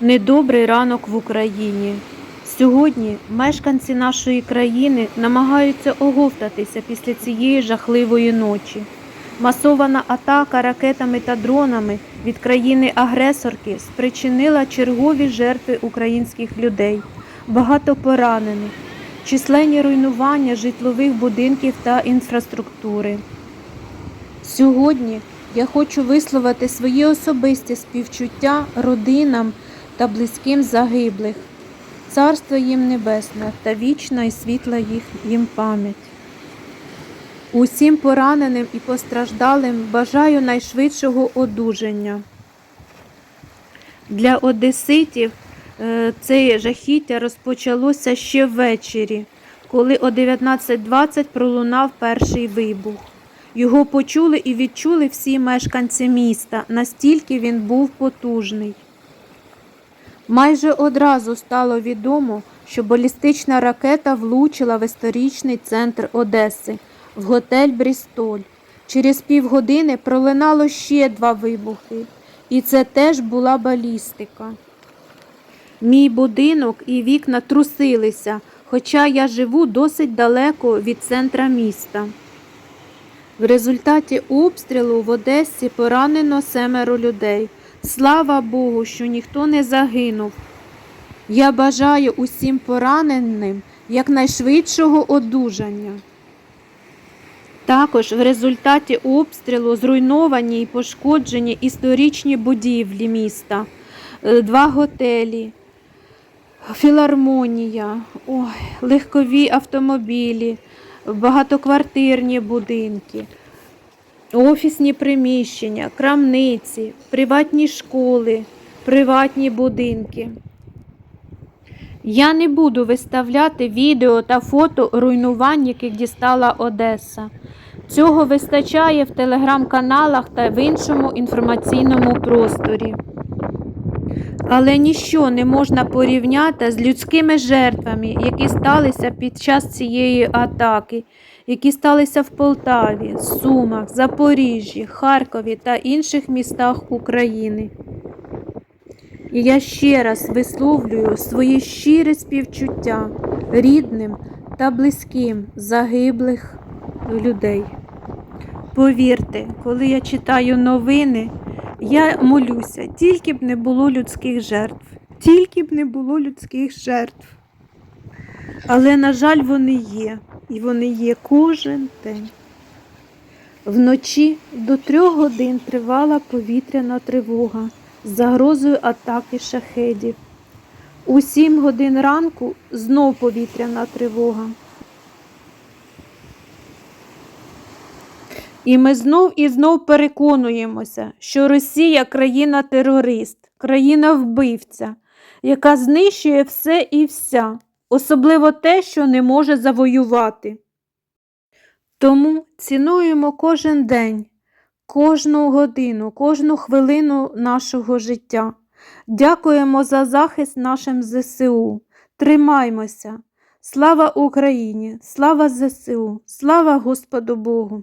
Недобрий ранок в Україні. Сьогодні мешканці нашої країни намагаються оговтатися після цієї жахливої ночі. Масована атака ракетами та дронами від країни-агресорки спричинила чергові жертви українських людей, багато поранених, численні руйнування житлових будинків та інфраструктури. Сьогодні я хочу висловити свої особисті співчуття родинам та близьким загиблих. Царство їм небесне та вічна і світла їх їм пам'ять. Усім пораненим і постраждалим бажаю найшвидшого одужання. Для одеситів е, це жахіття розпочалося ще ввечері, коли о 19.20 пролунав перший вибух. Його почули і відчули всі мешканці міста, настільки він був потужний. Майже одразу стало відомо, що балістична ракета влучила в історичний центр Одеси, в готель Брістоль. Через півгодини пролунало ще два вибухи, і це теж була балістика. Мій будинок і вікна трусилися, хоча я живу досить далеко від центра міста. В результаті обстрілу в Одесі поранено семеро людей. Слава Богу, що ніхто не загинув. Я бажаю усім пораненим якнайшвидшого одужання. Також в результаті обстрілу зруйновані і пошкоджені історичні будівлі міста, Е, два готелі, філармонія, ой, легкові автомобілі, багатоквартирні будинки, офісні приміщення, крамниці, приватні школи, приватні будинки. Я не буду виставляти відео та фото руйнувань, яких дістала Одеса. Цього вистачає в телеграм-каналах та в іншому інформаційному просторі. Але ніщо не можна порівняти з людськими жертвами, які сталися під час цієї атаки, які сталися в Полтаві, Сумах, Запоріжжі, Харкові та інших містах України. І я ще раз висловлюю свої щирі співчуття рідним та близьким загиблих людей. Повірте, коли я читаю новини, я молюся, тільки б не було людських жертв, тільки б не було людських жертв. Але, на жаль, вони є, і вони є кожен день. Вночі до трьох годин тривала повітряна тривога з загрозою атаки шахедів. У сім годин ранку знов повітряна тривога. І ми знов і знов переконуємося, що Росія країна-терорист, країна-вбивця, яка знищує все і вся, особливо те, що не може завоювати. Тому цінуємо кожен день, кожну годину, кожну хвилину нашого життя. Дякуємо за захист нашим ЗСУ. Тримаймося. Слава Україні! Слава ЗСУ! Слава Господу Богу!